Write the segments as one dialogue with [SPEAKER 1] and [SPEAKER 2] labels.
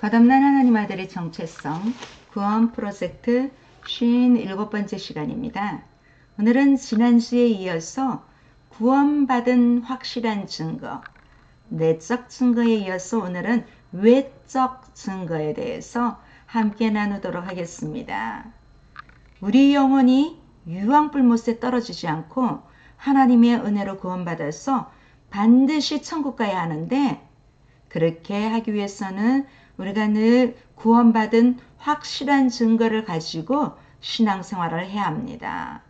[SPEAKER 1] 거듭난 하나님 아들의 정체성 구원 프로젝트 57번째 시간입니다. 오늘은 지난주에 이어서 구원받은 확실한 증거, 내적 증거에 이어서 오늘은 외적 증거에 대해서 함께 나누도록 하겠습니다. 우리 영혼이 유황불못에 떨어지지 않고 하나님의 은혜로 구원받아서 반드시 천국 가야 하는데 그렇게 하기 위해서는 우리가 늘 구원받은 확실한 증거를 가지고 신앙생활을 해야 합니다.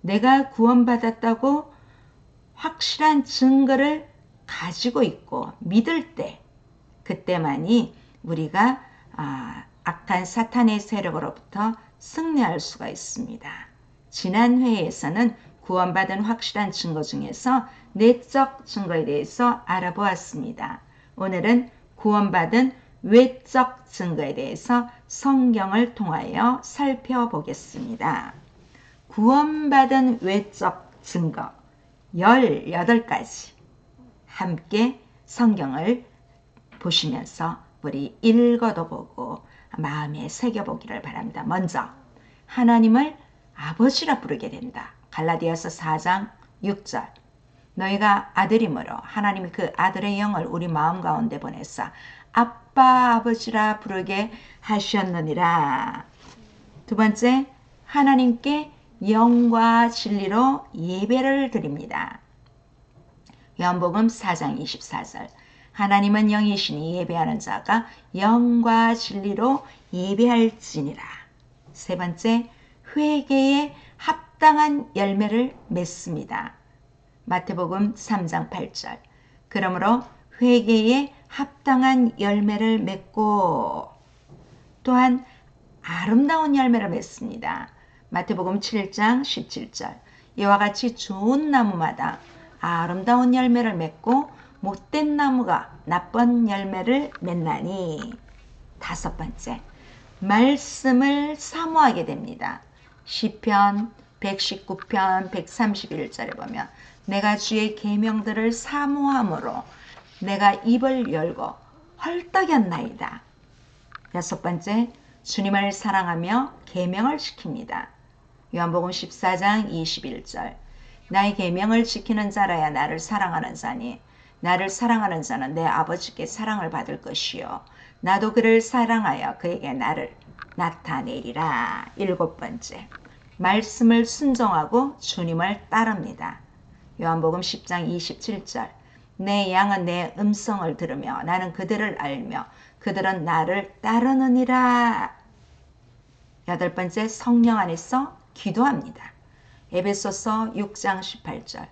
[SPEAKER 1] 내가 구원받았다고 확실한 증거를 가지고 있고 믿을 때 그때만이 우리가 아, 악한 사탄의 세력으로부터 승리할 수가 있습니다. 지난 회에서는 구원받은 확실한 증거 중에서 내적 증거에 대해서 알아보았습니다. 오늘은 구원받은 외적 증거에 대해서 성경을 통하여 살펴보겠습니다. 구원받은 외적 증거 18가지 함께 성경을 보시면서 우리 읽어도 보고 마음에 새겨보기를 바랍니다. 먼저 하나님을 아버지라 부르게 된다. 갈라디아서 4장 6절 너희가 아들이므로 하나님이 그 아들의 영을 우리 마음 가운데 보내사 아빠 아버지라 부르게 하셨느니라. 두 번째 하나님께 영과 진리로 예배를 드립니다. 요한복음 4장 24절 하나님은 영이시니 예배하는 자가 영과 진리로 예배할지니라. 세 번째 회개에 합당한 열매를 맺습니다. 마태복음 3장 8절 그러므로 회개에 합당한 열매를 맺고 또한 아름다운 열매를 맺습니다. 마태복음 7장 17절 이와 같이 좋은 나무마다 아름다운 열매를 맺고 못된 나무가 나쁜 열매를 맺나니 다섯 번째 말씀을 사모하게 됩니다. 시편 119편 131절에 보면 내가 주의 계명들을 사모함으로 내가 입을 열고 헐떡였나이다. 여섯 번째 주님을 사랑하며 계명을 지킵니다. 요한복음 14장 21절 나의 계명을 지키는 자라야 나를 사랑하는 자니 나를 사랑하는 자는 내 아버지께 사랑을 받을 것이요 나도 그를 사랑하여 그에게 나를 나타내리라. 일곱 번째 말씀을 순종하고 주님을 따릅니다. 요한복음 10장 27절 내 양은 내 음성을 들으며 나는 그들을 알며 그들은 나를 따르느니라. 여덟 번째 성령 안에서 기도합니다. 에베소서 6장 18절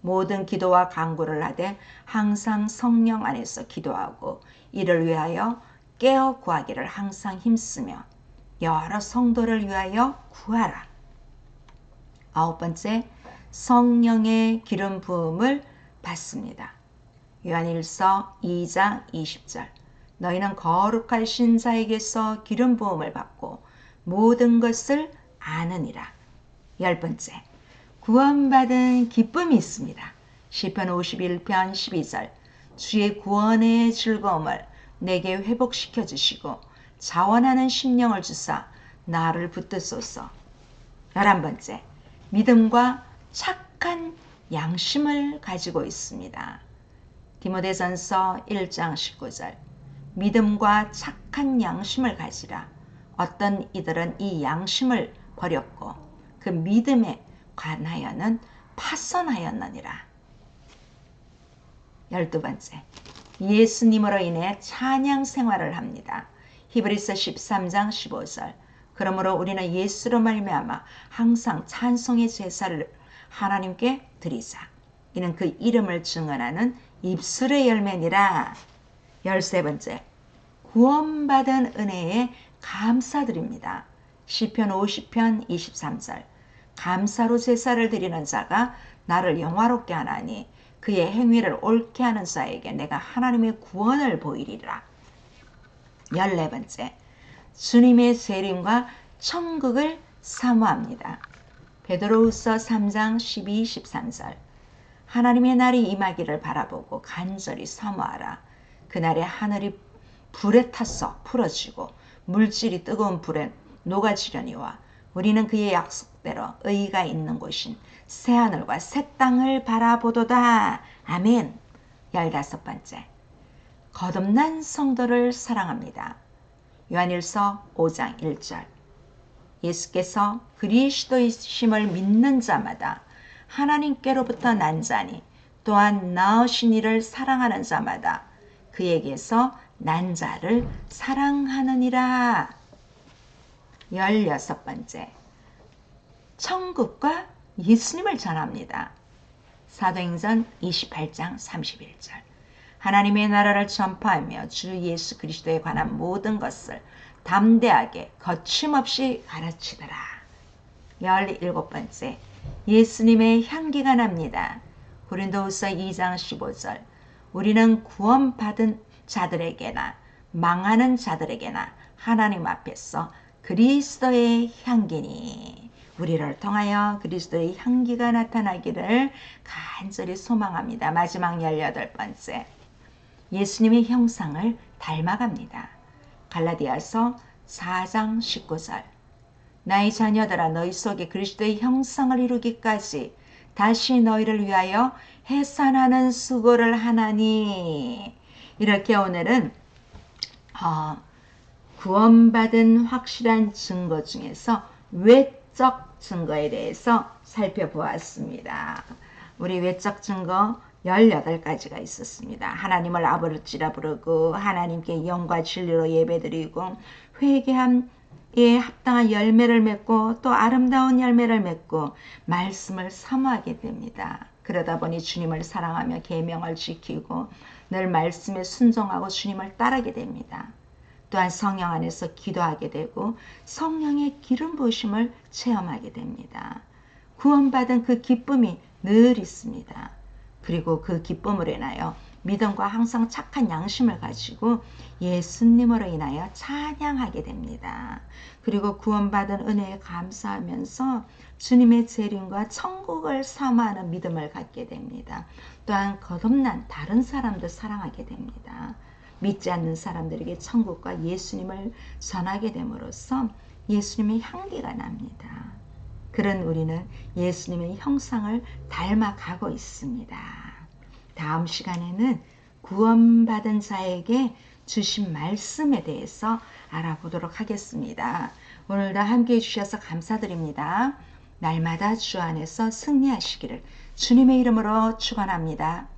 [SPEAKER 1] 모든 기도와 간구를 하되 항상 성령 안에서 기도하고 이를 위하여 깨어 구하기를 항상 힘쓰며 여러 성도를 위하여 구하라. 아홉 번째 성령의 기름 부음을 받습니다. 요한일서 2장 20절 너희는 거룩한 신자에게서 기름 부음을 받고 모든 것을 아느니라. 열 번째, 구원받은 기쁨이 있습니다. 시편 51편 12절 주의 구원의 즐거움을 내게 회복시켜 주시고 자원하는 심령을 주사 나를 붙드소서. 열한 번째, 믿음과 착한 양심을 가지고 있습니다. 디모데전서 1장 19절 믿음과 착한 양심을 가지라. 어떤 이들은 이 양심을 버렸고 그 믿음에 관하여는 파선하였느니라. 열두 번째, 예수님으로 인해 찬양 생활을 합니다. 히브리서 13장 15절. 그러므로 우리는 예수로 말미암아 항상 찬송의 제사를 하나님께 드리자. 이는 그 이름을 증언하는 입술의 열매니라. 열세 번째, 구원받은 은혜에 감사드립니다. 시편 50편 23절 감사로 제사를 드리는 자가 나를 영화롭게 하나니 그의 행위를 옳게 하는 자에게 내가 하나님의 구원을 보이리라. 열네 번째 주님의 세림과 천국을 사모합니다. 베드로후서 3장 12, 13절 하나님의 날이 임하기를 바라보고 간절히 사모하라. 그날에 하늘이 불에 타서 풀어지고 물질이 뜨거운 불에 녹아지려니와 우리는 그의 약속대로 의가 있는 곳인 새하늘과 새 땅을 바라보도다. 아멘. 열다섯 번째. 거듭난 성도를 사랑합니다. 요한일서 5장 1절. 예수께서 그리스도이심을 믿는 자마다 하나님께로부터 난 자니 또한 나으신 이를 사랑하는 자마다 그에게서 난 자를 사랑하느니라. 열여섯 번째. 천국과 예수님을 전합니다. 사도행전 28장 31절. 하나님의 나라를 전파하며 주 예수 그리스도에 관한 모든 것을 담대하게 거침없이 가르치더라. 열일곱 번째. 예수님의 향기가 납니다. 고린도후서 2장 15절. 우리는 구원받은 자들에게나 망하는 자들에게나 하나님 앞에서 그리스도의 향기니 우리를 통하여 그리스도의 향기가 나타나기를 간절히 소망합니다. 마지막 18번째. 예수님의 형상을 닮아갑니다. 갈라디아서 4장 19절. 나의 자녀들아 너희 속에 그리스도의 형상을 이루기까지 다시 너희를 위하여 해산하는 수고를 하나니 이렇게 오늘은 어, 구원받은 확실한 증거 중에서 외적 증거에 대해서 살펴보았습니다. 우리 외적 증거 18가지가 있었습니다. 하나님을 아버지라 부르고 하나님께 영과 진리로 예배드리고 회개함에 합당한 열매를 맺고 또 아름다운 열매를 맺고 말씀을 사모하게 됩니다. 그러다 보니 주님을 사랑하며 계명을 지키고 늘 말씀에 순종하고 주님을 따르게 됩니다. 또한 성령 안에서 기도하게 되고 성령의 기름 부으심을 체험하게 됩니다. 구원받은 그 기쁨이 늘 있습니다. 그리고 그 기쁨으로 인하여 믿음과 항상 착한 양심을 가지고 예수님으로 인하여 찬양하게 됩니다. 그리고 구원받은 은혜에 감사하면서 주님의 재림과 천국을 사모하는 믿음을 갖게 됩니다. 또한 거듭난 다른 사람도 사랑하게 됩니다. 믿지 않는 사람들에게 천국과 예수님을 전하게 됨으로써 예수님의 향기가 납니다. 그런 우리는 예수님의 형상을 닮아가고 있습니다. 다음 시간에는 구원받은 자에게 주신 말씀에 대해서 알아보도록 하겠습니다. 오늘도 함께 해주셔서 감사드립니다. 날마다 주 안에서 승리하시기를 주님의 이름으로 축원합니다.